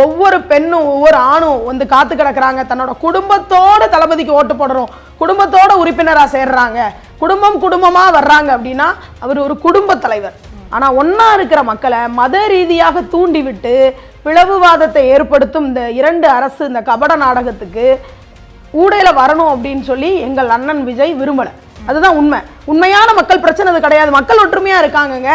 ஒவ்வொரு பெண்ணும் ஒவ்வொரு ஆணும் வந்து காத்து கிடக்குறாங்க. தன்னோட குடும்பத்தோட தளபதிக்கு ஓட்டு போடுறோம். குடும்பத்தோட உறுப்பினராக சேர்றாங்க. குடும்பம் குடும்பமாக வர்றாங்க அப்படின்னா அவர் ஒரு குடும்ப தலைவர். ஆனால் ஒன்றா இருக்கிற மக்களை மத ரீதியாக தூண்டிவிட்டு பிளவுவாதத்தை ஏற்படுத்தும் இந்த இரண்டு அரசு இந்த கபட நாடகத்துக்கு ஊடையில் வரணும் அப்படின்னு சொல்லி எங்கள் அண்ணன் விஜய் விரும்பலை. அதுதான் உண்மை. உண்மையான மக்கள் பிரச்சனை அது கிடையாது. மக்கள் ஒற்றுமையாக இருக்காங்கங்க.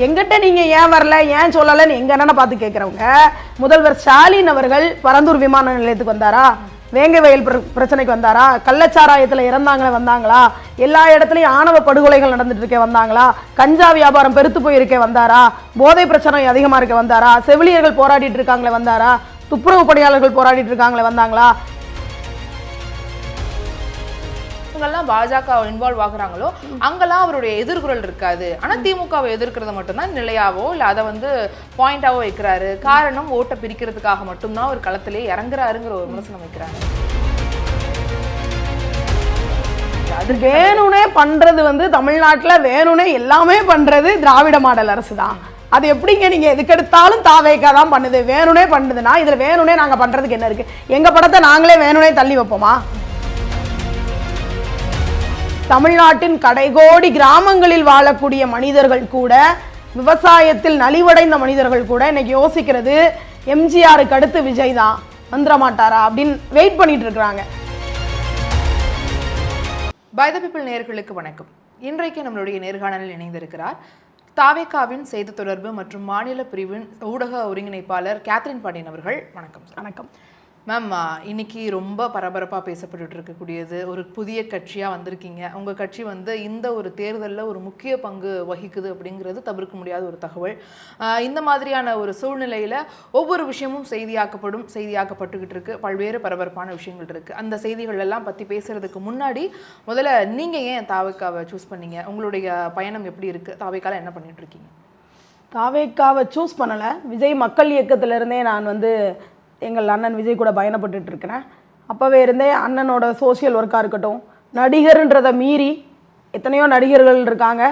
எங்கிட்ட நீங்க ஏன் வரல ஏன் சொல்லலைன்னு எங்க என்னென்ன பார்த்து கேட்குறவங்க முதல்வர் ஸ்டாலின் அவர்கள் பரந்தூர் விமான நிலையத்துக்கு வந்தாரா? வேங்க வயல் பிர- பிரச்சனைக்கு வந்தாரா? கள்ளச்சாராயத்துல இறந்தாங்களே வந்தாங்களா? எல்லா இடத்துலயும் ஆணவ படுகொலைகள் நடந்துட்டு இருக்கே வந்தாங்களா? கஞ்சா வியாபாரம் பெருத்து போயிருக்கே வந்தாரா? போதை பிரச்சனை அதிகமா இருக்க வந்தாரா? செவிலியர்கள் போராடிட்டு இருக்காங்களே வந்தாரா? துப்புரவு பணியாளர்கள் போராடிட்டு இருக்காங்களே வந்தாங்களா? எங்கெல்லாம் பாஜக இன்வால்வ் ஆகுறாங்களோ அங்கெல்லாம் அவருடைய எதிர்குரல் இருக்காது. ஆனா திமுகவை எதிர்க்கிறது மட்டும்தான் நிலையாவோ இல்ல அதை வந்து பாயிண்டாவோ வைக்கிறாரு. காரணம் ஓட்டை பிரிக்கிறதுக்காக மட்டும்தான் ஒரு களத்திலே இறங்குறாருங்கிற ஒரு விமர்சனம் வைக்கிறாரு அது வேணும்னே பண்றது வந்து தமிழ்நாட்டுல வேணும்னே எல்லாமே பண்றது திராவிட மாடல் அரசு தான் அது எப்படிங்க நீங்க எதுக்கெடுத்தாலும் தாவேக்கா தான் பண்ணுது. வேணும்னே பண்ணுதுன்னா இதுல வேணும்னே நாங்க பண்றதுக்கு என்ன இருக்கு? எங்க படத்தை நாங்களே வேணும்னே தள்ளி வைப்போமா? தமிழ்நாட்டின் கடைகோடி கிராமங்களில் வாழக்கூடிய மனிதர்கள் கூட விவசாயத்தில் நலிவடைந்த மனிதர்கள் கூட இன்னைக்கு யோசிக்கிறது எம்ஜிஆருக்கு அடுத்து விஜய் தான் வந்துட மாட்டாரா அப்படின்னு வெயிட் பண்ணிட்டு இருக்கிறாங்க. பை த பீப்பிள் நேர்களுக்கு வணக்கம். இன்றைக்கு நம்மளுடைய நேர்காணலில் இணைந்திருக்கிறார் தாவேகாவின் செய்தி தொடர்பு மற்றும் மாநில பிரிவின் ஊடக ஒருங்கிணைப்பாளர் கேத்ரின் பாண்டியன் அவர்கள். வணக்கம் வணக்கம். மேம் இன்னைக்கு ரொம்ப பரபரப்பாக பேசப்பட்டுட்டு இருக்கக்கூடியது ஒரு புதிய கட்சியாக வந்திருக்கீங்க. உங்கள் கட்சி வந்து இந்த ஒரு தேர்தலில் ஒரு முக்கிய பங்கு வகிக்குது அப்படிங்கிறது தவிர்க்க முடியாத ஒரு தகவல். இந்த மாதிரியான ஒரு சூழ்நிலையில் ஒவ்வொரு விஷயமும் செய்தியாக்கப்படும் செய்தியாக்கப்பட்டுக்கிட்டு இருக்கு பல்வேறு பரபரப்பான விஷயங்கள் இருக்குது அந்த செய்திகள் எல்லாம் பற்றி பேசுகிறதுக்கு முன்னாடி முதல்ல நீங்கள் ஏன் தாவேக்காவை சூஸ் பண்ணீங்க? உங்களுடைய பயணம் எப்படி இருக்குது தாவைக்கால என்ன பண்ணிகிட்ருக்கீங்க இருக்கீங்க தாவேக்காவை சூஸ் பண்ணலை. விஜய் மக்கள் இயக்கத்திலேருந்தே நான் வந்து எங்கள் அண்ணன் விஜய் கூட பயணப்பட்டுட்டு இருக்கிறேன். அப்போவே இருந்தே அண்ணனோட சோஷியல் ஒர்க்காக இருக்கட்டும் நடிகர்ன்றதை மீறி எத்தனையோ நடிகர்கள் இருக்காங்க.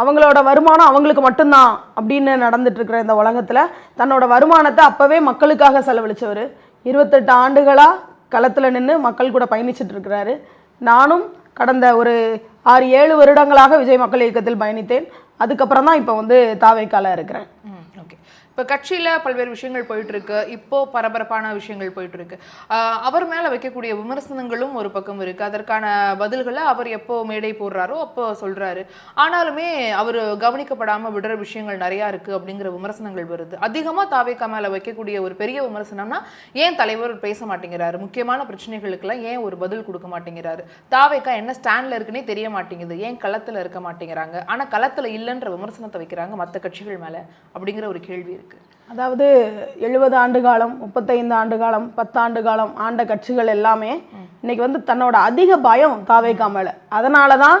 அவங்களோட வருமானம் அவங்களுக்கு மட்டும்தான் அப்படின்னு நடந்துட்டுருக்கிற இந்த உலகத்தில் தன்னோட வருமானத்தை அப்போவே மக்களுக்காக செலவழித்தவர் இருபத்தெட்டு ஆண்டுகளாக களத்தில் நின்று மக்கள் கூட பயணிச்சிட்ருக்கிறாரு நானும் கடந்த ஒரு ஆறு ஏழு வருடங்களாக விஜய் மக்கள் இயக்கத்தில் பயணித்தேன். அதுக்கப்புறம் தான் இப்போ வந்து தாவைக்கால இருக்கிறேன். ஓகே இப்போ கட்சியில் பல்வேறு விஷயங்கள் போயிட்டுருக்கு. இப்போது இப்போ பரபரப்பான விஷயங்கள் போயிட்டுருக்கு. அவர் மேலே வைக்கக்கூடிய விமர்சனங்களும் ஒரு பக்கம் இருக்குது அதற்கான பதில்களை அவர் எப்போ மேடை போடுறாரோ அப்போ சொல்கிறாரு ஆனாலுமே அவர் கவனிக்கப்படாமல் விடுற விஷயங்கள் நிறையா இருக்குது அப்படிங்கிற விமர்சனங்கள் வருது. அதிகமாக தாவேக்கா மேலே வைக்கக்கூடிய ஒரு பெரிய விமர்சனம்னா ஏன் தலைவர் பேச மாட்டேங்கிறாரு? முக்கியமான பிரச்சனைகளுக்கெல்லாம் ஏன் ஒரு பதில் கொடுக்க மாட்டேங்கிறாரு? தாவேக்கா என்ன ஸ்டாண்டில் இருக்குன்னே தெரிய மாட்டேங்குது. ஏன் களத்தில் இருக்க மாட்டேங்கிறாங்க? ஆனால் களத்தில் இல்லைன்ற விமர்சனத்தை வைக்கிறாங்க மற்ற கட்சிகள் மேலே அப்படிங்கிற ஒரு கேள்வி இருக்குது இருக்கு. அதாவது எழுபது ஆண்டு காலம் முப்பத்தைந்து ஆண்டு காலம் பத்தாண்டு காலம் ஆண்ட கட்சிகள் எல்லாமே இன்னைக்கு வந்து தன்னோட அதிக பயம் தாவேக்கா மேலே. அதனால தான்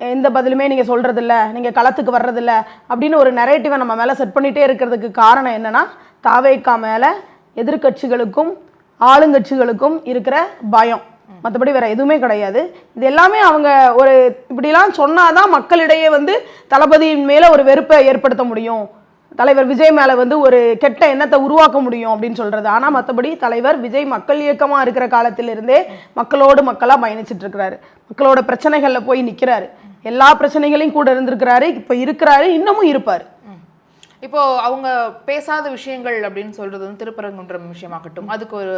எந்த பதிலுமே நீங்கள் சொல்கிறதில்ல நீங்கள் களத்துக்கு வர்றதில்ல அப்படின்னு ஒரு நெரேட்டிவை நம்ம மேலே செட் பண்ணிகிட்டே இருக்கிறதுக்கு காரணம் என்னன்னா தாவேக்கா மேலே எதிர்க்கட்சிகளுக்கும் ஆளுங்கட்சிகளுக்கும் இருக்கிற பயம். மற்றபடி வேற எதுவுமே கிடையாது. இது எல்லாமே அவங்க ஒரு இப்படிலாம் சொன்னாதான் மக்களிடையே வந்து தளபதியின் மேலே ஒரு வெறுப்பை ஏற்படுத்த முடியும். தலைவர் விஜய் மேலே வந்து ஒரு கெட்ட எண்ணத்தை உருவாக்க முடியும் அப்படின்னு சொல்றது. ஆனால் மற்றபடி தலைவர் விஜய் மக்கள் இயக்கமாக இருக்கிற காலத்திலிருந்தே மக்களோடு மக்களாக பயணிச்சுட்டு இருக்கிறாரு. மக்களோட பிரச்சனைகளில் போய் நிற்கிறாரு எல்லா பிரச்சனைகளையும் கூட இருந்திருக்கிறாரு. இப்போ இருக்கிறாரு. இன்னமும் இருப்பார். இப்போ அவங்க பேசாத விஷயங்கள் அப்படின்னு சொல்றது வந்து திருப்பரங்குன்றம் விஷயமாகட்டும். அதுக்கு ஒரு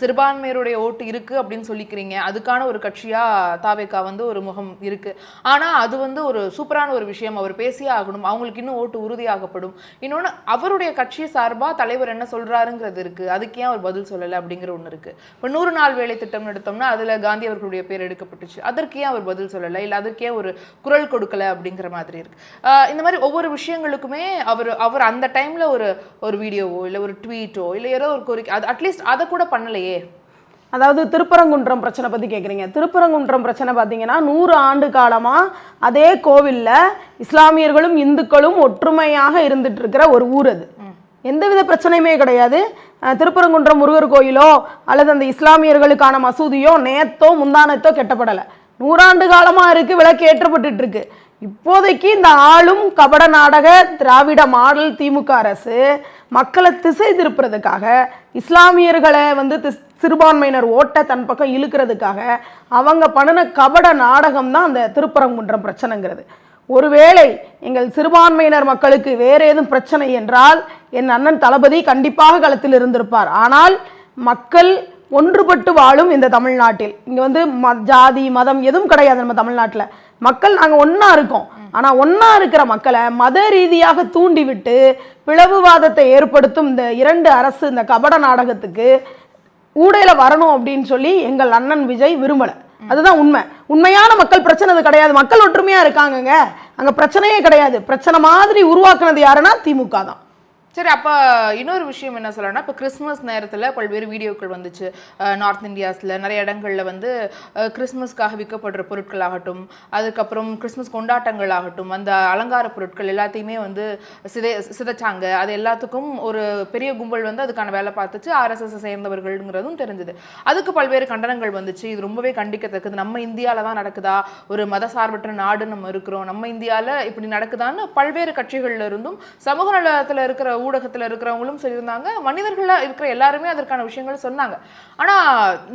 சிறுபான்மையருடைய ஓட்டு இருக்கு அப்படின்னு சொல்லிக்கிறீங்க. அதுக்கான ஒரு கட்சியா தாவேக்கா வந்து ஒரு முகம் இருக்கு. ஆனா அது வந்து ஒரு சூப்பரான ஒரு விஷயம். அவர் பேசியே ஆகணும். அவங்களுக்கு இன்னும் ஓட்டு உறுதியாகப்படும். இன்னொன்று அவருடைய கட்சி சார்பா தலைவர் என்ன சொல்றாருங்கிறது இருக்கு. அதுக்கு ஏன் அவர் பதில் சொல்லலை அப்படிங்கிற ஒன்று இருக்கு. இப்போ நூறு நாள் வேலை திட்டம் எடுத்தோம்னா அதுல காந்தி அவர்களுடைய பேர் எடுக்கப்பட்டுச்சு. அதற்கு ஏன் அவர் பதில் சொல்லலை? இல்லை அதற்கே ஒரு குரல் கொடுக்கல அப்படிங்கிற மாதிரி இருக்கு. இந்த மாதிரி ஒவ்வொரு விஷயங்களுக்குமே அவர் அவர் அந்த டைம்ல ஒரு ஒரு வீடியோவோ இல்லை ஒரு ட்வீட்டோ இல்லை ஏதோ ஒரு கோரிக்கை அது அட்லீஸ்ட் அதை கூட பண்ணலையே. அதாவது திருப்பரங்குன்றம் பிரச்சனை பற்றி கேட்குறீங்க திருப்பரங்குன்றம் பிரச்சனை பார்த்தீங்கன்னா நூறு ஆண்டு காலமாக அதே கோவிலில் இஸ்லாமியர்களும் இந்துக்களும் ஒற்றுமையாக இருந்துட்டு இருக்கிற ஒரு ஊர் அது. எந்தவித பிரச்சனையுமே கிடையாது. திருப்பரங்குன்றம் முருகர் கோயிலோ அல்லது அந்த இஸ்லாமியர்களுக்கான மசூதியோ நேத்தோ முந்தானத்தோ கெட்டப்படலை. நூறாண்டு காலமாக இருக்கு விளக்கு ஏற்றப்பட்டுட்டு இருக்கு இப்போதைக்கு இந்த ஆளும் கபட நாடக திராவிட மாடல் திமுக அரசு மக்களை திசை திருப்புறதுக்காக இஸ்லாமியர்களை வந்து திஸ்- சிறுபான்மையினர் ஓட்டை தன் பக்கம் இழுக்கிறதுக்காக அவங்க பண்ணின கபட நாடகம் தான் அந்த திருப்பரங்குன்றம் பிரச்சனைங்கிறது. ஒருவேளை எங்கள் சிறுபான்மையினர் மக்களுக்கு வேறு ஏதும் பிரச்சனை என்றால் என் அண்ணன் தளபதி கண்டிப்பாக களத்தில் இருந்திருப்பார். ஆனால் மக்கள் ஒன்றுபட்டு வாழும் இந்த தமிழ்நாட்டில். இங்கே வந்து ம ஜாதி மதம் எதுவும் கிடையாது நம்ம தமிழ்நாட்டில். மக்கள் நாங்கள் ஒன்றா இருக்கோம். ஆனால் ஒன்றா இருக்கிற மக்களை மத ரீதியாக தூண்டிவிட்டு பிளவுவாதத்தை ஏற்படுத்தும் இந்த இரண்டு அரசு இந்த கபட நாடகத்துக்கு ஊடையில் வரணும் அப்படின்னு சொல்லி எங்கள் அண்ணன் விஜய் விரும்பலை. அதுதான் உண்மை. உண்மையான மக்கள் பிரச்சனை அது கிடையாது. மக்கள் ஒற்றுமையாக இருக்காங்கங்க. அங்கே பிரச்சனையே கிடையாது. பிரச்சனை மாதிரி உருவாக்குனது யாருன்னா திமுக தான். சரி அப்போ இன்னொரு விஷயம் என்ன சொல்லணும்னா இப்போ கிறிஸ்மஸ் நேரத்தில் பல்வேறு வீடியோக்கள் வந்துச்சு. நார்த் இந்தியாஸில் நிறைய இடங்களில் வந்து கிறிஸ்மஸ்க்காக விற்கப்படுற பொருட்கள் ஆகட்டும் அதுக்கப்புறம் கிறிஸ்மஸ் கொண்டாட்டங்கள் ஆகட்டும் அந்த அலங்கார பொருட்கள் எல்லாத்தையுமே வந்து சிதை சிதைச்சாங்க. அது எல்லாத்துக்கும் ஒரு பெரிய கும்பல் வந்து அதுக்கான வேலை பார்த்துச்சு. ஆர்எஸ்எஸ் சேர்ந்தவர்கள்ங்கிறதும் தெரிஞ்சுது. அதுக்கு பல்வேறு கண்டனங்கள் வந்துச்சு. இது ரொம்பவே கண்டிக்கத்தக்கது. நம்ம இந்தியாவில் தான் நடக்குதா? ஒரு மதசார்பற்ற நாடு நம்ம இருக்கிறோம். நம்ம இந்தியாவில் இப்படி நடக்குதான்னு பல்வேறு கட்சிகள்ல இருந்தும் சமூக நலத்தில் இருக்கிற ஊடகத்தில் இருக்கிறவங்களும் சொல்லியிருந்தாங்க. மனிதர்களாக இருக்கிற எல்லாருமே அதற்கான விஷயங்கள் சொன்னாங்க. ஆனா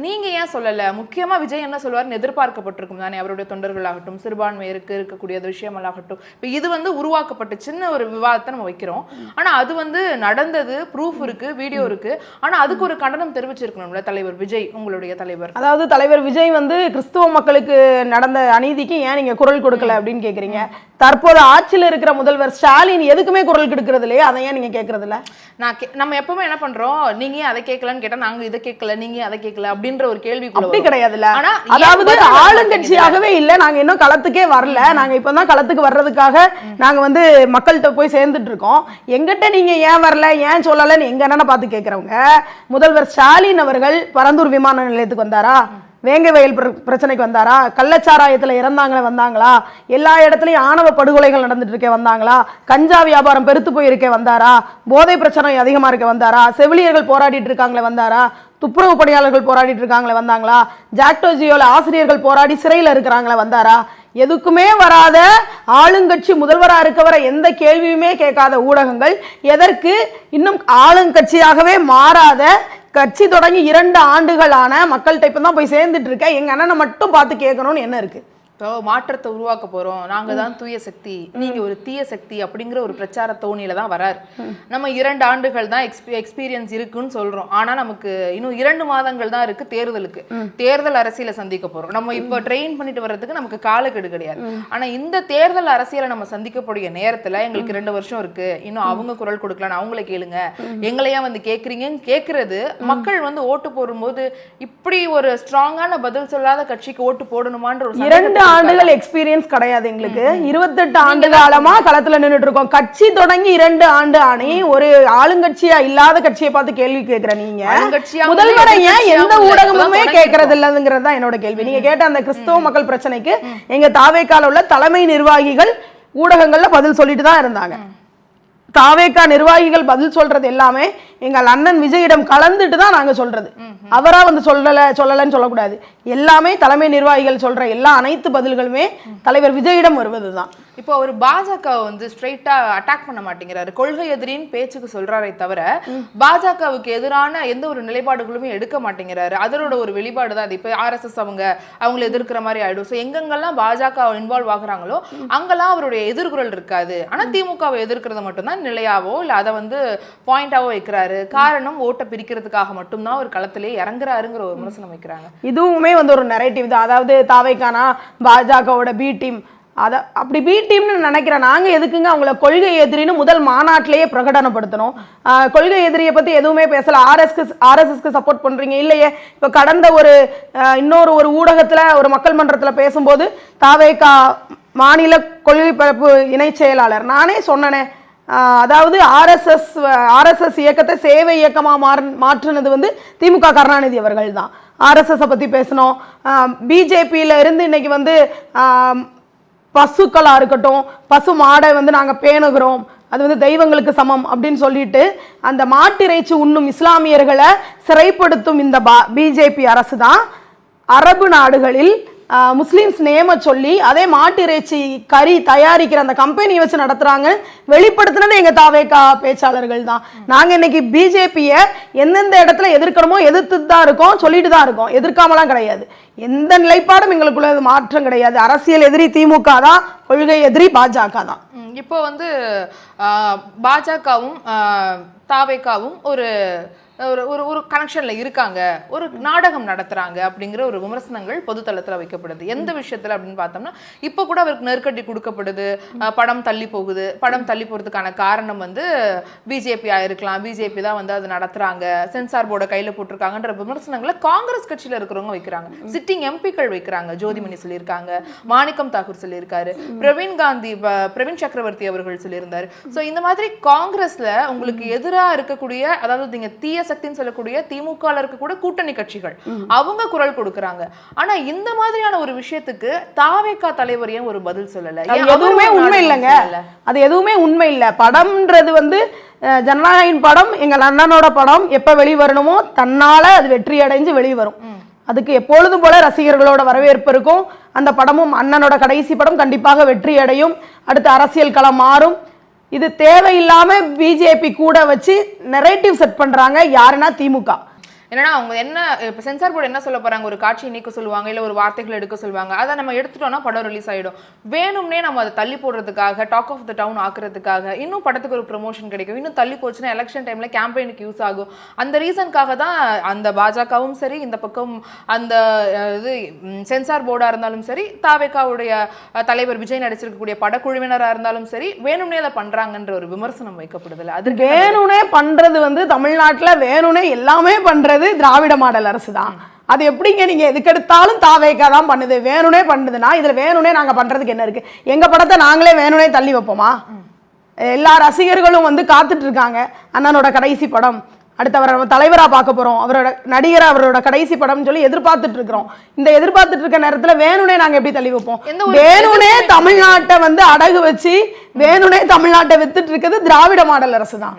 நீங்க ஏன் சொல்லலை? முக்கியமா விஜய் என்ன சொல்லுவாருன்னு எதிர்பார்க்கப்பட்டிருக்கும் தானே அவருடைய தொண்டர்களாகட்டும் சிறுபான்மையருக்கு இருக்கக்கூடிய அந்த விஷயங்களாகட்டும். இப்போ இது வந்து உருவாக்கப்பட்ட சின்ன ஒரு விவாதத்தை நம்ம வைக்கிறோம். ஆனா அது வந்து நடந்தது ப்ரூஃப் இருக்கு வீடியோ இருக்கு. ஆனா அதுக்கு ஒரு கண்டனம் தெரிவிச்சிருக்கணும்ல தலைவர் விஜய் உங்களுடைய தலைவர்? அதாவது தலைவர் விஜய் வந்து கிறிஸ்துவ மக்களுக்கு நடந்த அநீதிக்கு ஏன் நீங்க குரல் கொடுக்கல அப்படின்னு கேட்குறீங்க தற்போது ஆட்சியில் இருக்கிற முதல்வர் ஸ்டாலின் எதுக்குமே குரல் கொடுக்கறது இல்லையா? அதை ஏன் நீங்க கேட்கறது இல்ல நான் நம்ம எப்பவுமே என்ன பண்றோம்? நீங்க அதை கேட்கலன்னு கேட்டா நாங்க இதை கேட்கல நீங்க அதை கேட்கல அப்படின்ற ஒரு கேள்விக்குள்ள அப்படி. கிடையாதுல்ல. அதாவது ஆளுங்கட்சியாகவே இல்ல நாங்க இன்னும் களத்துக்கே வரல. நாங்க இப்பதான் களத்துக்கு வர்றதுக்காக நாங்க வந்து மக்கள்கிட்ட போய் சேர்ந்துட்டு இருக்கோம். எங்கிட்ட நீங்க ஏன் வரல ஏன் சொல்லலன்னு எங்க அண்ணனை பார்த்து கேக்குறவங்க. முதல்வர் ஸ்டாலின் அவர்கள் பரந்தூர் விமான நிலையத்துக்கு வந்தாரா? வேங்கை வயல் பிர- பிரச்சனைக்கு வந்தாரா? கள்ளச்சாராயத்துல இறந்தாங்களே வந்தாங்களா? எல்லா இடத்துலையும் ஆணவ படுகொலைகள் நடந்துட்டு இருக்கே வந்தாங்களா? கஞ்சா வியாபாரம் பெருத்து போயிருக்கே வந்தாரா? போதை பிரச்சனை அதிகமா இருக்க வந்தாரா? செவிலியர்கள் போராடிட்டு இருக்காங்களே வந்தாரா? துப்புரவு பணியாளர்கள் போராடிட்டு இருக்காங்களே வந்தாங்களா? ஜாக்டோஜியோல ஆசிரியர்கள் போராடி சிறையில் இருக்கிறாங்களே வந்தாரா? எதுக்குமே வராத ஆளுங்கட்சி முதல்வரா இருக்கவரை எந்த கேள்வியுமே கேட்காத ஊடகங்கள் எதற்கு இன்னும் ஆளுங்கட்சியாகவே மாறாத கட்சி தொடங்கி இரண்டு ஆண்டுகளான மக்கள்கிட்ட இப்போ தான் போய் சேர்ந்துட்டு இருக்கேன். எங்கள் அண்ணனை மட்டும் பார்த்து கேட்கணும்னு என்ன இருக்குது இப்போ மாற்றத்தை உருவாக்க போறோம். நாங்க தான் தூய சக்தி. நீங்க ஒரு தீய சக்தி அப்படிங்கிற ஒரு பிரச்சார தோணியில தான் வராரு. நம்ம இரண்டு ஆண்டுகள் தான் எக்ஸ்பீரியன்ஸ் இருக்குன்னு சொல்றோம். ஆனா நமக்கு இன்னும் இரண்டு மாதங்கள் தான் இருக்கு தேர்தலுக்கு. தேர்தல் அரசியலை சந்திக்க போறோம். நம்ம இப்போ ட்ரெயின் பண்ணிட்டு வர்றதுக்கு நமக்கு காலக்கெடு கிடையாது. ஆனா இந்த தேர்தல் அரசியலை நம்ம சந்திக்கக்கூடிய நேரத்துல எங்களுக்கு ரெண்டு வருஷம் இருக்கு. இன்னும் அவங்க குரல் கொடுக்கலாம் அவங்கள கேளுங்க. எங்களையா வந்து கேக்குறீங்கன்னு கேக்குறது மக்கள் வந்து ஓட்டு போடும்போது இப்படி ஒரு ஸ்ட்ராங்கான பதில் சொல்லாத கட்சிக்கு ஓட்டு போடணுமான்ற ஒரு இரண்டு ஆண்டுகள் எக்ஸ்பீரியன்ஸ் கிடையாது எங்களுக்கு. இருபத்தெட்டு ஆண்டு காலமா களத்துல நின்னுட்டு இருக்கோம் கட்சி தொடங்கி இரண்டு ஆண்டு ஆணி ஒரு ஆளுங்கட்சியா இல்லாத கட்சியை பார்த்து கேள்வி கேக்குற நீங்க. முதல்வரை ஏன் எந்த. ஊடகமுமே கேட்கறது இல்லைங்கிறது தான் என்னோட கேள்வி. நீங்க கேட்ட அந்த கிறிஸ்தவ மக்கள் பிரச்சனைக்கு எங்க தாவேக்கால உள்ள தலைமை நிர்வாகிகள் ஊடகங்கள்ல பதில் சொல்லிட்டு தான் இருந்தாங்க. தாவேக்கா நிர்வாகிகள் பதில் சொல்றது எல்லாமே எங்கள் அண்ணன் விஜயிடம் கலந்துட்டு தான் நாங்க சொல்றது. அவரா வந்து சொல்லல சொல்லலன்னு சொல்லக்கூடாது. எல்லாமே தலைமை நிர்வாகிகள் சொல்ற எல்லா அனைத்து பதில்களுமே தலைவர் விஜயிடம் வருவதுதான். இப்போ அவர் பாஜக வந்து ஸ்ட்ரைட்டா அட்டாக் பண்ண மாட்டேங்கிறாரு. கொள்கை எதிரின்னு பேச்சுக்கு சொல்றாரே தவிர பாஜகவுக்கு எதிரான எந்த ஒரு நிலைப்பாடுகளுமே எடுக்க மாட்டேங்கிறாரு. அதனோட ஒரு வெளிப்பாடு தான் அது. இப்போ ஆர்எஸ்எஸ் அவங்க அவங்களை எதிர்க்கிற மாதிரி ஆயிடும். ஸோ எங்கெங்கெல்லாம் பாஜக இன்வால்வ் ஆகுறாங்களோ அங்கெல்லாம் அவருடைய எதிர்குரல் இருக்காது. ஆனா திமுகவை எதிர்க்கிறது மட்டும்தான் நிலையாவோ இல்லை அதை வந்து பாயிண்டாவோ வைக்கிறாரு. காரணம் ஓட்டை பிரிக்கிறதுக்காக மட்டும்தான் ஒரு களத்திலே இறங்குறாருங்கிற ஒரு விமர்சனம் வைக்கிறாங்க. இதுவுமே வந்து ஒரு நெரேட்டிவ் தான். அதாவது தாவைக்கானா பாஜகவோட பி டீம் அதை அப்படி பி டீம்னு நினைக்கிறேன். நாங்கள் எதுக்குங்க அவங்கள கொள்கை எதிரின்னு முதல் மாநாட்டிலேயே பிரகடனப்படுத்தணும். கொள்கை எதிரியை பற்றி எதுவுமே பேசலை. ஆர்எஸ்க்கு ஆர்எஸ்எஸ்க்கு சப்போர்ட் பண்ணுறீங்க இல்லையே? இப்போ கடந்த ஒரு இன்னொரு ஒரு ஊடகத்தில் ஒரு மக்கள் மன்றத்தில் பேசும்போது தாவேகா மாநில கொள்கை பரப்பு இணை செயலாளர். நானே சொன்னனே அதாவது ஆர்எஸ்எஸ் ஆர்எஸ்எஸ் இயக்கத்தை சேவை இயக்கமாக மாறு மாற்றினது வந்து திமுக கருணாநிதி அவர்கள் தான் ஆர்எஸ்எஸை பற்றி பேசணும் பிஜேபியில் இருந்து இன்னைக்கு வந்து பசுக்களாக இருக்கட்டும் பசு மாடை வந்து நாங்கள் பேணுகிறோம். அது வந்து தெய்வங்களுக்கு சமம் அப்படின்னு சொல்லிட்டு அந்த மாட்டிறைச்சி உண்ணும் இஸ்லாமியர்களை சிறைப்படுத்தும் இந்த பா பிஜேபி அரசு தான் அரபு நாடுகளில் முஸ்லீம்ஸ் நேமை சொல்லி அதே மாட்டு இறைச்சி கறி தயாரிக்கிற அந்த கம்பெனி வச்சு நடத்துறாங்க. வெளிப்படுத்தினது எங்க தாவேக்கா பேச்சாளர்கள் தான். நாங்க இன்னைக்கு பிஜேபியை எந்தெந்த இடத்துல எதிர்க்கணுமோ எதிர்த்து தான் இருக்கோம் சொல்லிட்டு தான் இருக்கோம். எதிர்க்காமலாம் கிடையாது. எந்த நிலைப்பாடும் எங்களுக்குள்ள மாற்றம் கிடையாது. அரசியல் எதிரி திமுக தான் கொள்கை எதிரி பாஜக தான். இப்போ வந்து பாஜகவும் தாவேக்காவும் ஒரு ஒரு ஒரு ஒரு கனெக்ஷன்ல இருக்காங்க. ஒரு நாடகம் நடத்துறாங்க அப்படிங்கிற ஒரு விமர்சனங்கள் பொதுத்தளத்துல வைக்கப்படுது. எந்த விஷயத்துல அப்படின்னு பார்த்தோம்னா இப்போ கூட அவருக்கு நெருக்கடி கொடுக்கப்படுது. படம் தள்ளி போகுது. படம் தள்ளி போறதுக்கான காரணம் வந்து பிஜேபி இருக்கலாம். பிஜேபி தான் வந்து அது நடத்துறாங்க. சென்சார் போர்டை கையில போட்டிருக்காங்கன்ற விமர்சனங்களை காங்கிரஸ் கட்சியில இருக்கிறவங்க வைக்கிறாங்க. சிட்டிங் எம்பிக்கள் வைக்கிறாங்க. ஜோதிமணி சொல்லியிருக்காங்க. மாணிக்கம் தாக்கூர் சொல்லியிருக்காரு. பிரவீன் காந்தி பிரவீன் சக்கரவர்த்தி அவர்கள் சொல்லியிருந்தாரு. சோ இந்த மாதிரி காங்கிரஸ்ல உங்களுக்கு எதிரா இருக்கக்கூடிய அதாவது நீங்க தீய சக்தின்னு சொல்லக்கூடிய திமுக ல இருக்கக்கூடிய கூட்டணி கட்சிகள். அவங்க குரல் கொடுக்கறாங்க. ஆனா இந்த மாதிரியான ஒரு விஷயத்துக்கு தாவேகா தலைவர் ஏன் ஒரு பதில் சொல்லல? எதுவுமே உண்மை இல்லைங்க? அது எதுவுமே உண்மை இல்லை படம்ன்றது வந்து ஜனநாயகின் படம் எங்கள் அண்ணனோட படம் எப்போ வெளிவரணுமோ தன்னால அது வெற்றி அடைஞ்சு வெளிவரும். அதுக்கு எப்பொழுதும் போல ரசிகர்களோட வரவேற்பு இருக்கும். அந்த படமும் அண்ணனோட கடைசி படம் கண்டிப்பாக வெற்றி அடையும். அடுத்து அரசியல் களம் மாறும். இது தேவையில்லாமல் பிஜேபி கூட வச்சு நெரேட்டிவ் செட் பண்ணுறாங்க யாருன்னா திமுக. என்னன்னா அவங்க என்ன இப்போ சென்சார் போர்டு என்ன சொல்ல போகிறாங்க ஒரு காட்சி நீக்க சொல்லுவாங்க இல்லை ஒரு வார்த்தைகள் எடுக்க சொல்லுவாங்க. அதை நம்ம எடுத்துட்டோம்னா படம் ரிலீஸ் ஆகிடும் வேணும்னே நம்ம அதை தள்ளி போடுறதுக்காக டாக் ஆஃப் த டவுன் ஆக்குறதுக்காக இன்னும் படத்துக்கு ஒரு ப்ரொமோஷன் கிடைக்கும். இன்னும் தள்ளி போச்சுன்னா எலெக்ஷன் டைமில் கேம்பெயினுக்கு யூஸ் ஆகும். அந்த ரீசனுக்காக தான் அந்த பாஜகவும் சரி இந்த பக்கம் அந்த இது சென்சார் போர்டாக இருந்தாலும் சரி தாவேக்காவுடைய தலைவர் விஜய் நடிச்சிருக்கக்கூடிய படக்குழுவினராக இருந்தாலும் சரி வேணும்னே அதை பண்ணுறாங்கன்ற ஒரு விமர்சனம் வைக்கப்படுதில்லை. அது வேணும்னே வேணுனே வந்து தமிழ்நாட்டில் வேணுனே எல்லாமே பண்ணுறது பண்றது திராவிட மாடல் அரசு தான் அது எப்படிங்க நீங்க எதுக்கெடுத்தாலும் தாவேக்கா தான் பண்ணுது. வேணுனே பண்ணுதுன்னா இதுல வேணுனே நாங்க பண்றதுக்கு என்ன இருக்கு? எங்க படத்தை நாங்களே வேணுனே தள்ளி வைப்போமா? எல்லா ரசிகர்களும் வந்து காத்துட்டு இருக்காங்க அண்ணனோட கடைசி படம். அடுத்து அவரை தலைவரா பார்க்க போறோம். அவரோட நடிகரா அவரோட கடைசி படம்னு சொல்லி எதிர்பார்த்துட்டு இருக்கிறோம் இந்த எதிர்பார்த்துட்டு இருக்க நேரத்துல வேணுனே நாங்க எப்படி தள்ளி வைப்போம்? வேணுனே தமிழ்நாட்டை வந்து அடகு வச்சு வேணுனே தமிழ்நாட்டை வித்துட்டு இருக்கிறது திராவிட மாடல் அரசு தான்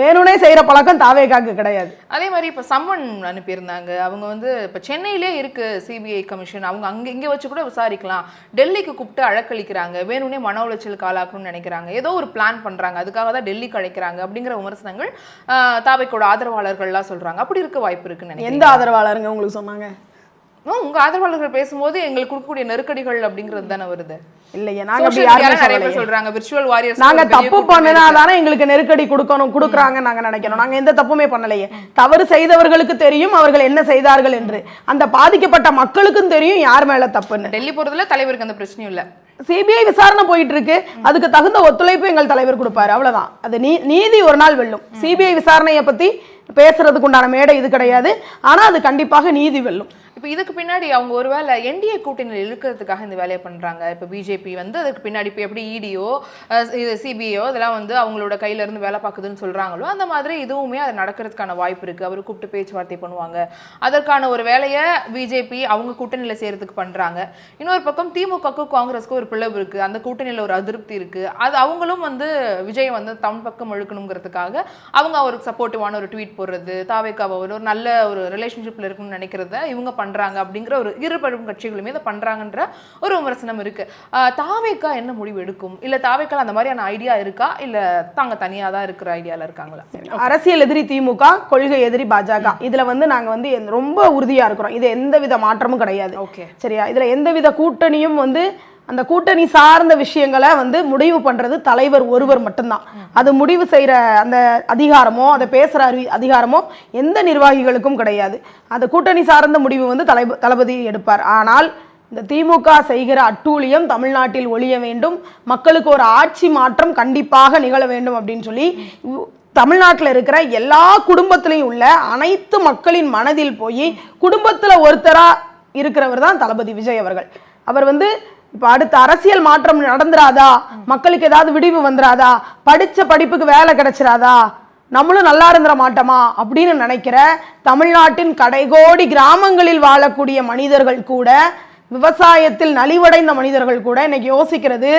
வேணுனே செய்யற பழக்கம் தாவேகாக்கு கிடையாது. அதே மாதிரி இப்போ சம்மன் அனுப்பியிருந்தாங்க. அவங்க வந்து இப்போ சென்னையிலே இருக்கு சிபிஐ கமிஷன் அவங்க அங்க இங்க வச்சு கூட விசாரிக்கலாம். டெல்லிக்கு கூப்பிட்டு அழக்களிக்கிறாங்க வேணும்னே மன உளைச்சலுக்கு ஆளாக்கணும்னு நினைக்கிறாங்க. ஏதோ ஒரு பிளான் பண்றாங்க. அதுக்காக தான் டெல்லிக்கு அழைக்கிறாங்க அப்படிங்கிற விமர்சனங்கள் தாவைக்கோட ஆதரவாளர்கள்லாம் சொல்றாங்க. அப்படி இருக்க வாய்ப்பு இருக்குன்னு எந்த ஆதரவாளருங்க உங்களுக்கு சொன்னாங்க? உங்க ஆதரவாளர்கள் பேசும்போது எங்களுக்கு கொடுக்கக்கூடிய நெருக்கடிகள் அப்படிங்கிறது தானே வருது. இல்லையே நாங்க அப்படி யாருமே நிறைய பேர். சொல்றாங்க விர்ச்சுவல் வாரியர்ஸ் நாங்க தப்பு பண்ணினா தானே எங்களுக்கு நெருக்கடி கொடுக்கணும் கொடுக்குறாங்க நாங்க நினைக்கிறோம். நாங்க எந்த தப்புமே பண்ணலையே. தவறு செய்தவர்களுக்கு தெரியும் அவர்கள் என்ன செய்தார்கள் என்று. அந்த பாதிக்கப்பட்ட மக்களுக்கும் தெரியும் யார் மேல தப்புன்னு. டெல்லி போறதுல தலைவருக்கு அந்த பிரச்சனையும் இல்ல. சிபிஐ விசாரணை போயிட்டு இருக்கு அதுக்கு தகுந்த ஒத்துழைப்பு எங்கள் தலைவர் கொடுப்பாரு. அவ்வளவுதான். அது நீதி ஒரு நாள் வெல்லும். சிபிஐ விசாரணையை பத்தி பேசுறதுக்கு உண்டான மேடை இது கிடையாது. ஆனா அது கண்டிப்பாக நீதி வெல்லும். இப்போ இதுக்கு பின்னாடி அவங்க ஒருவேளை என்டிஏ கூட்டணியில் இழுக்கிறதுக்காக இந்த வேலையை பண்ணுறாங்க இப்போ பிஜேபி வந்து அதுக்கு பின்னாடி இப்போ எப்படி இடியோ இது சிபிஐயோ இதெல்லாம் வந்து அவங்களோட கையில இருந்து வேலை பார்க்குதுன்னு சொல்கிறாங்களோ அந்த மாதிரி இதுவுமே அது நடக்கிறதுக்கான வாய்ப்பு இருக்குது அவர் கூப்பிட்டு பேச்சுவார்த்தை பண்ணுவாங்க. அதற்கான ஒரு வேலையை பிஜேபி அவங்க கூட்டணியில் செய்கிறதுக்கு பண்ணுறாங்க இன்னொரு பக்கம் திமுகக்கும் காங்கிரஸ்க்கும் ஒரு பிளவு இருக்குது அந்த கூட்டணியில் ஒரு அதிருப்தி இருக்குது அது அவங்களும் வந்து விஜய் வந்து தமிழ் பக்கம் இழுக்கணுங்கிறதுக்காக அவங்க அவருக்கு சப்போர்ட்டிவான ஒரு ட்வீட் போடுறது தாவேக்காவை ஒரு ஒரு நல்ல ஒரு ரிலேஷன்ஷிப்ல இருக்கணும்னு நினைக்கிறத இவங்க பண்றாங்க அப்படிங்கிற ஒரு இருபெரும் கட்சிகளுமே இதை பண்றாங்கன்ற ஒரு விமர்சனம் இருக்கு. ஆஹ் தாவேக்கா என்ன முடிவு எடுக்கும்? இல்ல தாவேக்கால அந்த மாதிரியான ஐடியா இருக்கா? இல்ல தாங்க தனியா தான் இருக்கிற ஐடியால இருக்காங்களா? அரசியல் எதிரி திமுக கொள்கை எதிரி பாஜக. இதுல வந்து நாங்க வந்து எந்த- ரொம்ப உறுதியா இருக்கிறோம். இது எந்தவித மாற்றமும் கிடையாது. ஓகே. சரியா? இதுல எந்தவித கூட்டணியும் வந்து அந்த கூட்டணி சார்ந்த விஷயங்களை வந்து முடிவு பண்ணுறது தலைவர் ஒருவர் மட்டும்தான். அது முடிவு செய்கிற அந்த அதிகாரமோ அதை பேசுகிற அறிவி அதிகாரமோ எந்த நிர்வாகிகளுக்கும் கிடையாது. அந்த கூட்டணி சார்ந்த முடிவு வந்து தலை தளபதி எடுப்பார். ஆனால் இந்த திமுக செய்கிற அட்டூழியம் தமிழ்நாட்டில் ஒழிய வேண்டும். மக்களுக்கு ஒரு ஆட்சி மாற்றம் கண்டிப்பாக நிகழ வேண்டும் அப்படின்னு சொல்லி தமிழ்நாட்டில் இருக்கிற எல்லா குடும்பத்திலையும் உள்ள அனைத்து மக்களின் மனதில் போய் குடும்பத்தில் ஒருத்தராக இருக்கிறவர் தான் தளபதி விஜய் அவர்கள். அவர் வந்து இப்போ அடுத்த அரசியல் மாற்றம் நடந்துராதா? மக்களுக்கு ஏதாவது விடிவு வந்துராதா? படித்த படிப்புக்கு வேலை கிடைச்சிராதா? நம்மளும் நல்லா இருந்துட மாட்டோமா? அப்படின்னு நினைக்கிற தமிழ்நாட்டின் கடைகோடி கிராமங்களில் வாழக்கூடிய மனிதர்கள் கூட விவசாயத்தில் நலிவடைந்த மனிதர்கள் கூட இன்னைக்கு யோசிக்கிறது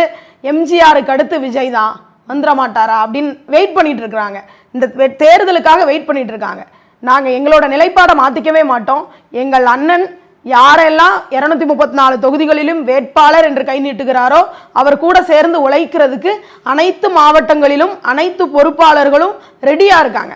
எம்ஜிஆருக்கு அடுத்து விஜய் தான் வந்துட மாட்டாரா அப்படின்னு வெயிட் பண்ணிட்டு இருக்கிறாங்க இந்த வெ- தேர்தலுக்காக வெயிட் பண்ணிட்டு இருக்காங்க. நாங்கள் எங்களோட நிலைப்பாடை மாற்றிக்கவே மாட்டோம். எங்கள் அண்ணன் யாரெல்லாம் இரநூத்தி முப்பத்தி நாலு தொகுதிகளிலும் வேட்பாளர் என்று கை நீட்டுகிறாரோ அவர் கூட சேர்ந்து உழைக்கிறதுக்கு அனைத்து மாவட்டங்களிலும் அனைத்து பொறுப்பாளர்களும் ரெடியாக இருக்காங்க.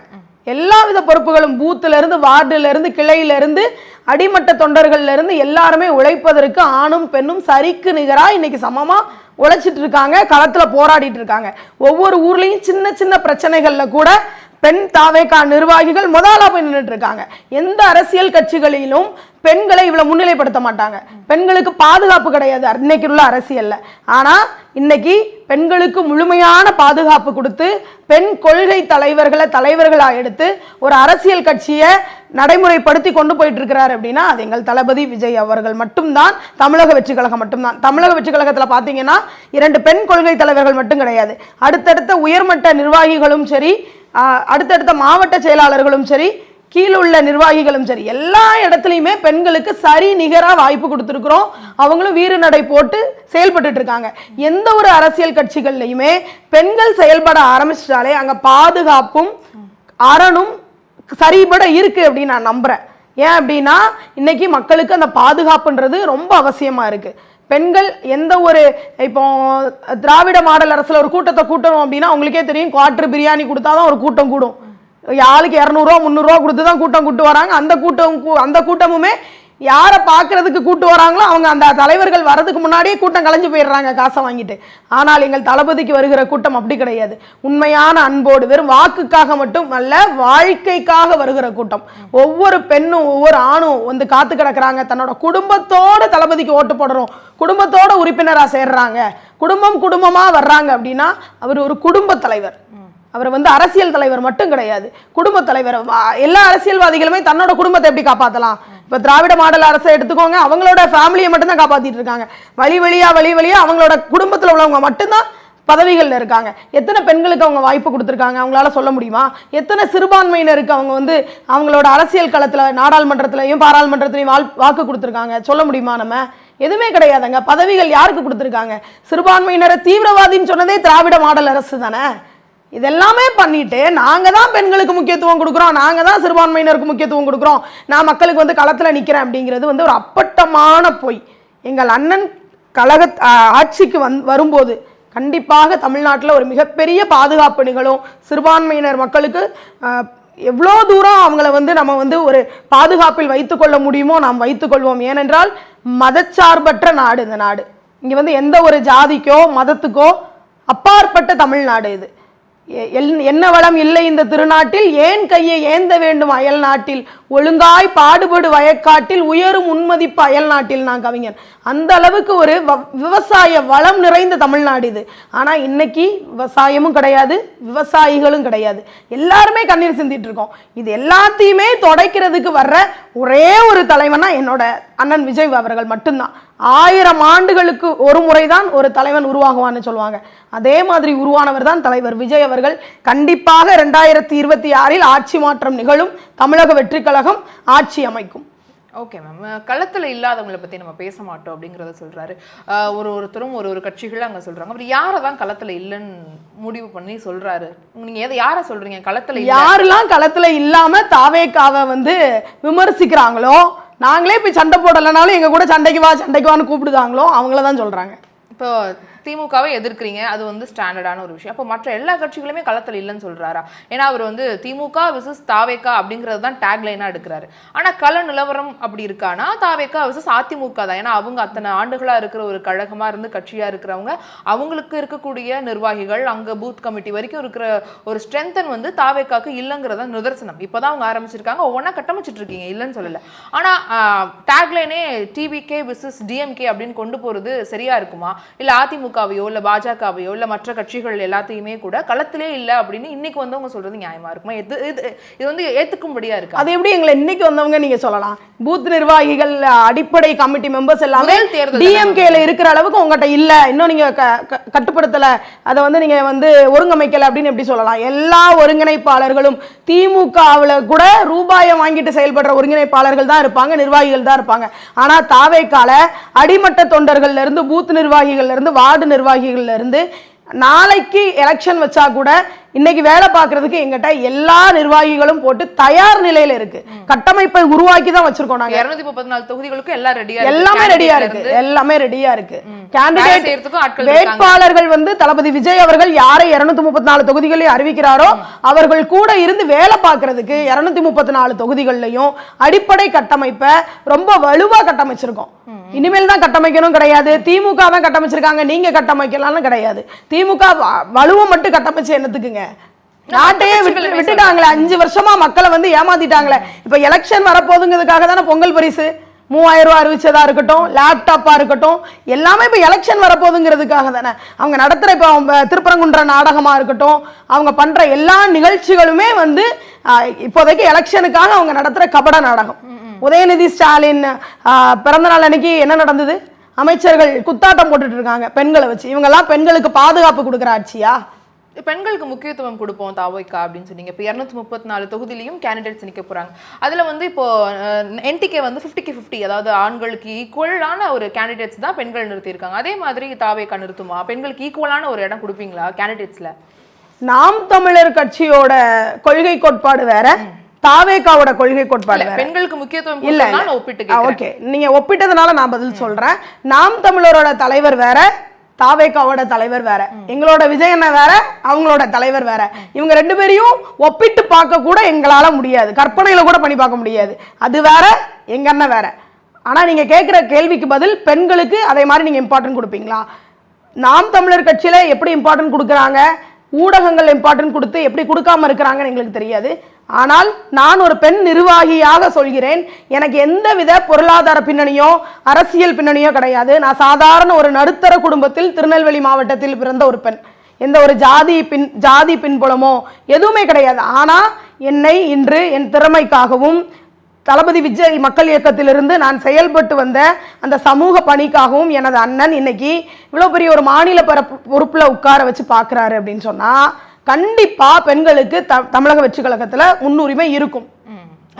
எல்லா வித பொறுப்புகளும் பூத்திலிருந்து வார்டிலிருந்து கிளையிலிருந்து அடிமட்ட தொண்டர்கள்லேருந்து எல்லாருமே உழைப்பதற்கு ஆணும் பெண்ணும் சரிக்கு நிகராக இன்னைக்கு சமமாக உழைச்சிட்டு இருக்காங்க களத்தில் போராடிட்டு இருக்காங்க. ஒவ்வொரு ஊர்லேயும் சின்ன சின்ன பிரச்சனைகளில் கூட பெண் தாவேக்கா நிர்வாகிகள் முதலாக போய் நின்றுட்டு இருக்காங்க. எந்த அரசியல் கட்சிகளிலும் பெண்களை இவ்வளவு முன்னிலைப்படுத்த மாட்டாங்க. பெண்களுக்கு பாதுகாப்பு கிடையாது. இன்னைக்கு உள்ள அரசியல்ல. ஆனா இன்னைக்கு பெண்களுக்கு முழுமையான பாதுகாப்பு கொடுத்து பெண் கொள்கை தலைவர்களை தலைவர்களாக எடுத்து ஒரு அரசியல் கட்சியை நடைமுறைப்படுத்தி கொண்டு போயிட்டு இருக்கிறார் அப்படின்னா அது எங்கள் தளபதி விஜய் அவர்கள் மட்டும்தான். தமிழக வெற்றி கழகம் மட்டும்தான். தமிழக வெற்றி கழகத்தில் பார்த்தீங்கன்னா இரண்டு பெண் கொள்கை தலைவர்கள் மட்டும் கிடையாது. அடுத்தடுத்த உயர்மட்ட நிர்வாகிகளும் சரி அடுத்தடுத்த மாவட்ட செயலாளர்களும் சரி கீழுள்ள நிர்வாகிகளும் சரி எல்லா இடத்துலையுமே பெண்களுக்கு சரி நிகராக வாய்ப்பு கொடுத்துருக்குறோம். அவங்களும் வீறு நடை போட்டு செயல்பட்டு இருக்காங்க. எந்த ஒரு அரசியல் கட்சிகள்லையுமே பெண்கள் செயல்பட ஆரம்பிச்சிட்டாலே அங்கே பாதுகாப்பும் அறனும் சரிபட இருக்கு அப்படின்னு நான் நம்புறேன். ஏன் அப்படின்னா இன்னைக்கு மக்களுக்கு அந்த பாதுகாப்புன்றது ரொம்ப அவசியமாக இருக்குது பெண்கள் எந்த ஒரு இப்போ திராவிட மாடல் அரசுல ஒரு கூட்டத்தை கூட்டணும் அப்படின்னா உங்களுக்கே தெரியும் குவாட்ரு பிரியாணி கொடுத்தாதான் ஒரு கூட்டம் கூடும். ஆளுக்கு இரநூறுவா முந்நூறுரூவா கொடுத்து தான் கூட்டம் கூட்டு வராங்க. அந்த கூட்டம் கூ- அந்த கூட்டமுமே யாரை பார்க்கறதுக்கு கூட்டு வராங்களோ அவங்க அந்த தலைவர்கள் வரதுக்கு முன்னாடியே கூட்டம் கலைஞ்சு போயிடுறாங்க காசை வாங்கிட்டு. ஆனால் எங்கள் தளபதிக்கு வருகிற கூட்டம் அப்படி கிடையாது. உண்மையான அன்போடு வெறும் வாக்குக்காக மட்டும் அல்ல வாழ்க்கைக்காக வருகிற கூட்டம். ஒவ்வொரு பெண்ணும் ஒவ்வொரு ஆணும் வந்து காத்து கிடக்குறாங்க. தன்னோட குடும்பத்தோட தளபதிக்கு ஓட்டு போடுறோம். குடும்பத்தோட உறுப்பினராக சேர்றாங்க. குடும்பம் குடும்பமாக வர்றாங்க அப்படின்னா அவர் ஒரு குடும்ப தலைவர். அவர் வந்து அரசியல் தலைவர் மட்டும் கிடையாது. குடும்ப தலைவர் எல்லா அரசியல்வாதிகளுமே தன்னோட குடும்பத்தை எப்படி காப்பாற்றலாம் இப்போ திராவிட மாடல் அரசை எடுத்துக்கோங்க அவங்களோட ஃபேமிலியை மட்டும்தான் காப்பாற்றிட்டு இருக்காங்க. வழி வழியாக வழி வழியாக அவங்களோட குடும்பத்தில் உள்ளவங்க மட்டும்தான் பதவிகளில் இருக்காங்க. எத்தனை பெண்களுக்கு அவங்க வாய்ப்பு கொடுத்துருக்காங்க? அவங்களால சொல்ல முடியுமா? எத்தனை சிறுபான்மையினருக்கு அவங்க வந்து அவங்களோட அரசியல் களத்தில் நாடாளுமன்றத்திலையும் பாராளுமன்றத்திலையும் வாழ் வாக்கு கொடுத்துருக்காங்க? சொல்ல முடியுமா நம்ம? எதுவுமே கிடையாதுங்க. பதவிகள் யாருக்கு கொடுத்துருக்காங்க? சிறுபான்மையினரை தீவிரவாதின்னு சொன்னதே திராவிட மாடல் அரசு தானே? இதெல்லாமே பண்ணிட்டு நாங்கள் தான் பெண்களுக்கு முக்கியத்துவம் கொடுக்குறோம் நாங்கள் தான் சிறுபான்மையினருக்கு முக்கியத்துவம் கொடுக்குறோம். நான் மக்களுக்கு வந்து களத்தில் நிற்கிறேன் அப்படிங்கிறது வந்து ஒரு அப்பட்டமான பொய். எங்கள் அண்ணன் கழக ஆட்சிக்கு வந் வரும்போது கண்டிப்பாக தமிழ்நாட்டில் ஒரு மிகப்பெரிய பாதுகாப்பு நிகழும். சிறுபான்மையினர் மக்களுக்கு எவ்வளோ தூரம் அவங்கள வந்து நம்ம வந்து ஒரு பாதுகாப்பில் வைத்துக்கொள்ள முடியுமோ நாம் வைத்துக்கொள்வோம் ஏனென்றால் மதச்சார்பற்ற நாடு இந்த நாடு. இங்கே வந்து எந்த ஒரு ஜாதிக்கோ மதத்துக்கோ அப்பாற்பட்ட தமிழ்நாடு இது. என்ன வளம் இல்லை இந்த திருநாட்டில்? ஏன் கையை ஏந்த வேண்டும் அயல் நாட்டில்? ஒழுங்காய் பாடுபடு வயக்காட்டில் உயரும் உன்மதிப்பு அயல் நாட்டில் நான் கவிஞன். அந்த அளவுக்கு ஒரு வ- விவசாய வளம் நிறைந்த தமிழ்நாடு இது. ஆனால் இன்னைக்கு விவசாயமும் கிடையாது விவசாயிகளும் கிடையாது. எல்லாருமே கண்ணீர் சிந்திட்டு இருக்கோம். இது எல்லாத்தையுமே தொடைக்கிறதுக்கு வர்ற ஒரே ஒரு தலைவனா என்னோட அண்ணன் விஜய் அவர்கள் மட்டும்தான். ஆயிரம் ஆண்டுகளுக்கு ஒரு முறைதான் ஒரு தலைவன் உருவாகுவான்னு சொல்லுவாங்க. அதே மாதிரி உருவானவர் தான் தலைவர் விஜய் அவர்கள். கண்டிப்பாக ரெண்டாயிரத்தி இருபத்தி ஆறில் ஆட்சி மாற்றம் நிகழும். தமிழக வெற்றி கழகம் ஆட்சி அமைக்கும். ஓகே மேம் களத்துல இல்லாதவங்களை பத்தி நம்ம பேச மாட்டோம் அப்படிங்கறத சொல்றாரு. அஹ் ஒரு ஒருத்தரும் ஒரு ஒரு கட்சிகள் அங்க சொல்றாங்க. அவர் யாரை தான் களத்துல இல்லைன்னு முடிவு பண்ணி சொல்றாரு? நீங்க எதை யாரை சொல்றீங்க? களத்துல யாரெல்லாம் களத்துல இல்லாம தாவேக்காவை வந்து விமர்சிக்கிறாங்களோ நாங்களே போய் சண்டை போடலைனாலும் எங்க கூட சண்டைக்கு வா சண்டைக்கு வான்னு கூப்பிடுதாங்களோ அவங்கள தான் சொல்றாங்க. இப்போ திமுகவை எதிர்க்கிறீங்க அது வந்து ஸ்டாண்டர்டான ஒரு விஷயம். அப்போ மற்ற எல்லா கட்சிகளுமே களத்தில் இல்லைன்னு சொல்கிறாரா ஏன்னா அவர் வந்து திமுக விசஸ் தாவேக்கா அப்படிங்கிறது தான் டேக்லைனாக எடுக்கிறாரு. ஆனா கள நிலவரம் அப்படி இருக்கானா? தாவேக்கா விசஸ் அதிமுக தான். ஏன்னா அவங்க அத்தனை ஆண்டுகளாக இருக்கிற ஒரு கழகமா இருந்து கட்சியா இருக்கிறவங்க அவங்களுக்கு இருக்கக்கூடிய நிர்வாகிகள் அங்க பூத் கமிட்டி வரைக்கும் இருக்கிற ஒரு ஸ்ட்ரென்தன் வந்து தாவேக்காக்கு இல்லைங்கிறத நிதர்சனம். இப்போதான் அவங்க ஆரம்பிச்சிருக்காங்க. ஒவ்வொன்றா கட்டமைச்சிட்டு இருக்கீங்க. இல்லைன்னு சொல்லல. ஆனா டேக்லைனே டிவிகே விசஸ் டிஎம்கே அப்படின்னு கொண்டு போறது சரியா இருக்குமா? இல்லை அதிமுக அதிமுகவையோ இல்ல பாஜகவையோ இல்ல மற்ற கட்சிகள் எல்லாத்தையுமே கூட களத்திலே இல்ல அப்படின்னு இன்னைக்கு வந்தவங்க சொல்றது நியாயமா இருக்குமா? இது இது இது வந்து ஏத்துக்கும்படியா இருக்கா? அது எப்படி எங்களை இன்னைக்கு வந்தவங்க நீங்க சொல்லலாம்? பூத் நிர்வாகிகள் அடிப்படை கமிட்டி மெம்பர்ஸ் எல்லாமே டிஎம்கேல இருக்கிற அளவுக்கு உங்ககிட்ட இல்ல. இன்னும் நீங்க கட்டுப்படுத்தல. அதை வந்து நீங்க வந்து ஒருங்கமைக்கல அப்படின்னு எப்படி சொல்லலாம்? எல்லா ஒருங்கிணைப்பாளர்களும் திமுகவுல கூட ரூபாயை வாங்கிட்டு செயல்படுற ஒருங்கிணைப்பாளர்கள் தான் இருப்பாங்க நிர்வாகிகள் தான் இருப்பாங்க. ஆனா தாவேக்கால அடிமட்ட தொண்டர்கள்ல இருந்து பூத் நிர்வாகிகள்ல இருந்து வார்டு நிர்வாகிகள்ல இருந்து நாளைக்கு எலெக்ஷன் வச்சா கூட இன்னைக்கு வேலை பார்க்கறதுக்கு எங்கிட்ட எல்லா நிர்வாகிகளும் போட்டு தயார் நிலையில இருக்கு. கட்டமைப்பை உருவாக்கி தான் வச்சிருக்கோம் நாங்க. இருநூத்தி முப்பத்தி நாலு தொகுதிகளுக்கும் எல்லாம் ரெடியா எல்லாமே ரெடியா இருக்கு. எல்லாமே ரெடியா இருக்கு. கேண்டிடேட் வேட்பாளர்கள் வந்து தளபதி விஜய் அவர்கள் யாரை இருநூத்தி முப்பத்தி நாலு தொகுதிகளையும் அறிவிக்கிறாரோ அவர்கள் கூட இருந்து வேலை பார்க்கறதுக்கு இருநூத்தி முப்பத்தி நாலு தொகுதிகள்லையும் அடிப்படை கட்டமைப்பை ரொம்ப வலுவா கட்டமைச்சிருக்கோம். இனிமேல் தான் கட்டமைக்கணும் கிடையாது. திமுக தான் கட்டமைச்சிருக்காங்க நீங்க கட்டமைக்கலாம்னு கிடையாது. திமுக வலுவை மட்டும் கட்டமைச்சு என்னத்துக்குங்க? நாட்டையே விட்டு விட்டுட்டாங்களே அஞ்சு வருஷமா மக்களை வந்து ஏமாத்திட்டாங்களே. இப்ப எலெக்ஷன் வரப்போகுதுங்கிறதுக்காக தானே பொங்கல் பரிசு? மூவாயிரம் ரூபாய் அறிவிச்சதா இருக்கட்டும் லேப்டாப்பா இருக்கட்டும் எல்லாமே இப்ப எலெக்ஷன் வரப்போகுதுங்கிறதுக்காக தானே. அவங்க நடத்துற இப்போ திருப்பரங்குன்ற நாடகமா இருக்கட்டும் அவங்க பண்ற எல்லா நிகழ்ச்சிகளுமே வந்து இப்போதைக்கு எலெக்ஷனுக்காக அவங்க நடத்துற கபட நாடகம். உதயநிதி ஸ்டாலின் ஆஹ், பிறந்த நாள் அன்னைக்கு என்ன நடந்தது? அமைச்சர்கள் குத்தாட்டம் போட்டுட்டு இருக்காங்க பெண்களை வச்சு. இவங்கெல்லாம் பெண்களுக்கு பாதுகாப்பு கொடுக்குற ஆட்சியா? பெண்களுக்கு முக்கியத்துவம் கொடுப்போம் தாவோய்க்கா அப்படின்னு சொன்னீங்க. இப்போ இரநூத்தி முப்பத்தி நாலு தொகுதியிலையும் கேண்டிடேட்ஸ் நிக்க போறாங்க. அதுல வந்து இப்போ என்டிகே வந்து ஃபிஃப்டிக்கு ஃபிஃப்டி அதாவது ஆண்களுக்கு ஈக்குவலான ஒரு கேண்டிடேட்ஸ் தான் பெண்கள் நிறுத்தியிருக்காங்க. அதே மாதிரி தாவேக்கா நிறுத்துமா? பெண்களுக்கு ஈக்குவலான ஒரு இடம் கொடுப்பீங்களா கேண்டிடேட்ஸ்ல நாம் தமிழர் கட்சியோட கொள்கை கோட்பாடு வேற. தாவேகாவோட கொள்கை கோட்பாடு பெண்களுக்கு முக்கியத்துவம் இல்ல ஒப்பிட்டு. ஓகே நீங்க ஒப்பிட்டதுனால நான் பதில் சொல்றேன். நாம் தமிழரோட தலைவர் வேற தாவேகாவோட தலைவர் வேற. எங்களோட விஜய் அண்ணன் வேற அவங்களோட தலைவர் வேற. இவங்க ரெண்டு பேரையும் ஒப்பிட்டு பார்க்க கூட எங்களால முடியாது. கற்பனையில கூட பண்ணி பார்க்க முடியாது. அது வேற எங்க அண்ணன் வேற. ஆனா நீங்க கேட்குற கேள்விக்கு பதில் பெண்களுக்கு அதே மாதிரி நீங்க இம்பார்ட்டன்ட் கொடுப்பீங்களா? நாம் தமிழர் கட்சியில எப்படி இம்பார்ட்டன்ட் கொடுக்குறாங்க? ஊடகங்கள் இம்பார்ட்டன்ட் கொடுத்து எப்படி கொடுக்காம இருக்கிறாங்கன்னு எங்களுக்கு தெரியாது. ஆனால் நான் ஒரு பெண் நிர்வாகியாக சொல்கிறேன். எனக்கு எந்தவித பொருளாதார பின்னணியோ அரசியல் பின்னணியோ கிடையாது. நான் சாதாரண ஒரு நடுத்தர குடும்பத்தில் திருநெல்வேலி மாவட்டத்தில் பிறந்த ஒரு பெண். எந்த ஒரு ஜாதி பின் ஜாதி பின்புலமோ எதுவுமே கிடையாது. ஆனால் என்னை இன்று என் திறமைக்காகவும் தளபதி விஜய் மக்கள் இயக்கத்திலிருந்து நான் செயல்பட்டு வந்த அந்த சமூக பணிக்காகவும் எனது அண்ணன் இன்னைக்கு இவ்வளோ பெரிய ஒரு மாநில பர பொறுப்பில் உட்கார வச்சு பார்க்குறாரு அப்படின்னு சொன்னால் கண்டிப்பா பெண்களுக்கு த தமிழக வெற்றி கழகத்துல முன்னுரிமை இருக்கும்.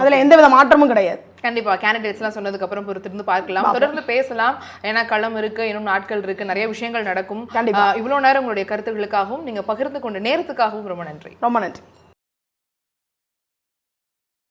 அதுல எந்தவித மாற்றமும் கிடையாது. கண்டிப்பா கேண்டிடேட்ஸ் எல்லாம் சொன்னதுக்கு அப்புறம் பொறுத்திருந்து பார்க்கலாம். தொடர்ந்து பேசலாம். ஏன்னா களம் இருக்கு இன்னும் நாட்கள் இருக்கு நிறைய விஷயங்கள் நடக்கும். இவ்வளவு நேரம் உங்களுடைய கருத்துக்களுக்காகவும் நீங்க பகிர்ந்து கொண்ட நேரத்துக்காகவும் ரொம்ப நன்றி. ரொம்ப நன்றி.